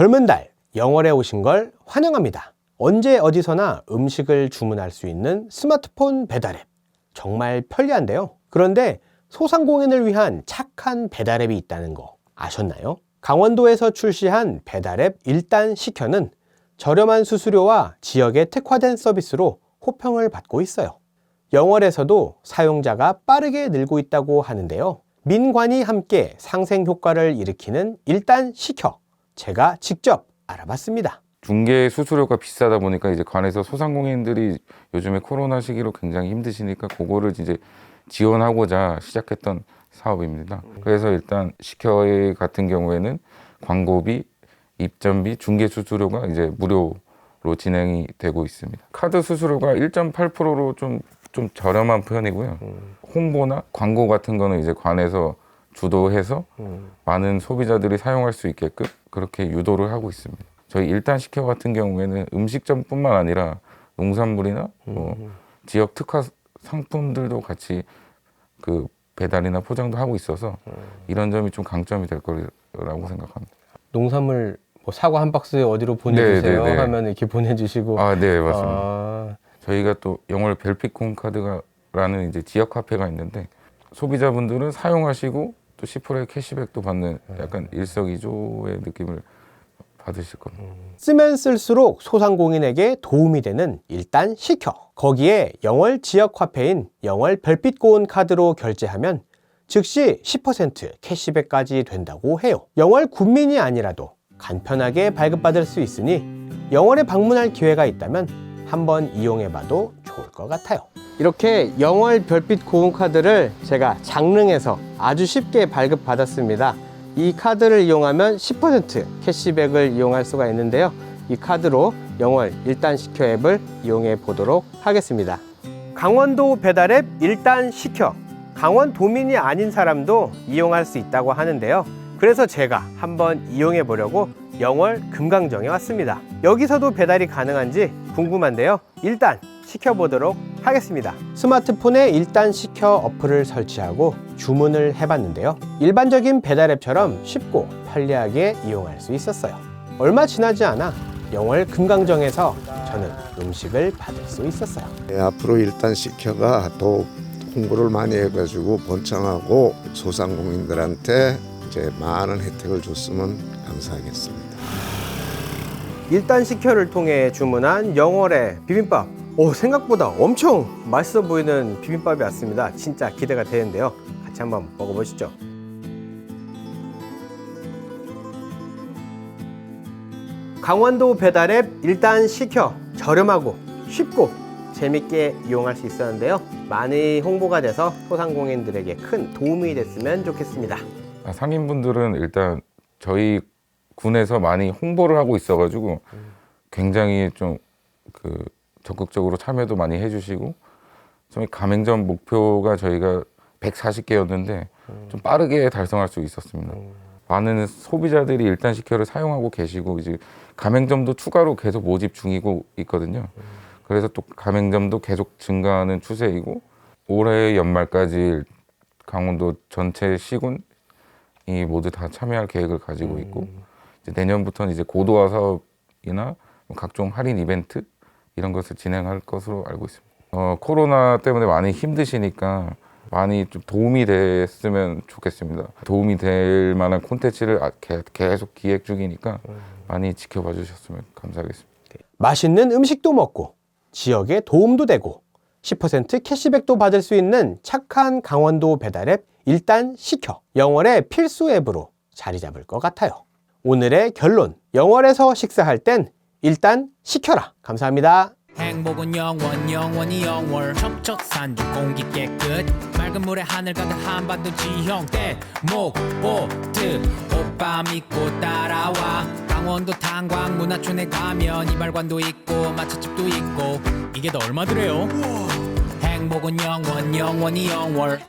젊은 달 영월에 오신 걸 환영합니다. 언제 어디서나 음식을 주문할 수 있는 스마트폰 배달 앱. 정말 편리한데요. 그런데 소상공인을 위한 착한 배달 앱이 있다는 거 아셨나요? 강원도에서 출시한 배달 앱 일단 시켜는 저렴한 수수료와 지역의 특화된 서비스로 호평을 받고 있어요. 영월에서도 사용자가 빠르게 늘고 있다고 하는데요. 민관이 함께 상생 효과를 일으키는 일단 시켜 제가 직접 알아봤습니다. 중개 수수료가 비싸다 보니까 이제 관에서 소상공인들이 요즘에 코로나 시기로 굉장히 힘드시니까 그거를 이제 지원하고자 시작했던 사업입니다. 그래서 일단 시켜의 같은 경우에는 광고비, 입점비, 중개 수수료가 이제 무료로 진행이 되고 있습니다. 카드 수수료가 1.8%로 좀, 좀 저렴한 편이고요. 홍보나 광고 같은 거는 이제 관에서 주도해서 많은 소비자들이 사용할 수 있게끔 그렇게 유도를 하고 있습니다. 저희 일단 시켜 같은 경우에는 음식점뿐만 아니라 농산물이나 뭐 지역 특화 상품들도 같이 그 배달이나 포장도 하고 있어서 이런 점이 좀 강점이 될 거라고 생각합니다. 농산물 뭐 사과 한 박스 어디로 보내주세요 네, 네, 네. 하면 이렇게 보내주시고 아, 네, 맞습니다. 아, 저희가 또 영월 벨피콘 카드라는 이제 지역 카페가 있는데 소비자분들은 사용하시고 또 10%의 캐시백도 받는 약간 일석이조의 느낌을 받으실 겁니다. 쓰면 쓸수록 소상공인에게 도움이 되는 일단 시켜. 거기에 영월 지역 화폐인 영월 별빛 고온 카드로 결제하면 즉시 10% 캐시백까지 된다고 해요. 영월 군민이 아니라도 간편하게 발급받을 수 있으니 영월에 방문할 기회가 있다면 한번 이용해봐도 것 같아요. 이렇게 영월 별빛 고온 카드를 제가 장릉에서 아주 쉽게 발급받았습니다. 이 카드를 이용하면 10% 캐시백을 이용할 수가 있는데요. 이 카드로 영월 일단 시켜 앱을 이용해 보도록 하겠습니다. 강원도 배달 앱 일단 시켜. 강원 도민이 아닌 사람도 이용할 수 있다고 하는데요. 그래서 제가 한번 이용해 보려고 영월 금강정에 왔습니다. 여기서도 배달이 가능한지 궁금한데요. 일단 시켜보도록 하겠습니다. 스마트폰에 일단 시켜 어플을 설치하고 주문을 해봤는데요. 일반적인 배달 앱처럼 쉽고 편리하게 이용할 수 있었어요. 얼마 지나지 않아 영월 금강정에서 저는 음식을 받을 수 있었어요. 예, 앞으로 일단 시켜가 더 홍보를 많이 해가지고 번창하고 소상공인들한테 이제 많은 혜택을 줬으면 감사하겠습니다. 일단 식혀를 통해 주문한 영월의 비빔밥. 오, 생각보다 엄청 맛있어 보이는 비빔밥이 왔습니다. 진짜 기대가 되는데요. 같이 한번 먹어보시죠. 강원도 배달 앱 일단 시켜 저렴하고 쉽고 재밌게 이용할 수 있었는데요. 많이 홍보가 돼서 소상공인들에게 큰 도움이 됐으면 좋겠습니다. 아, 상인분들은 일단 저희 군에서 많이 홍보를 하고 있어가지고 굉장히 좀그 적극적으로 참여도 많이 해주시고 저희 가맹점 목표가 저희가 140개였는데 좀 빠르게 달성할 수 있었습니다. 많은 소비자들이 일단 식혀를 사용하고 계시고 이제 가맹점도 추가로 계속 모집 중이고 있거든요. 그래서 또 가맹점도 계속 증가하는 추세이고 올해 연말까지 강원도 전체 시군이 모두 다 참여할 계획을 가지고 있고 이제 내년부터는 이제 고도화 사업이나 뭐 각종 할인 이벤트 이런 것을 진행할 것으로 알고 있습니다. 어, 코로나 때문에 많이 힘드시니까 많이 좀 도움이 됐으면 좋겠습니다. 도움이 될 만한 콘텐츠를 아- 개- 계속 기획 중이니까 많이 지켜봐 주셨으면 감사하겠습니다. 맛있는 음식도 먹고 지역에 도움도 되고 10% 캐시백도 받을 수 있는 착한 강원도 배달앱 일단 시켜 영월의 필수 앱으로 자리 잡을 것 같아요. 오늘의 결론 영월에서 식사할 땐 일단 시켜라. 감사합니다. 행복은 영원 영원히 영월. 척척산중 공기 깨끗. 맑은 물에 하늘 가득 한반도 지형 대목 보트. 오빠 믿고 따라와. 강원도 탄광 문화촌에 가면 이발관도 있고 마차집도 있고. 이게 다 얼마 더래요? 행복은 영원 영원히 영월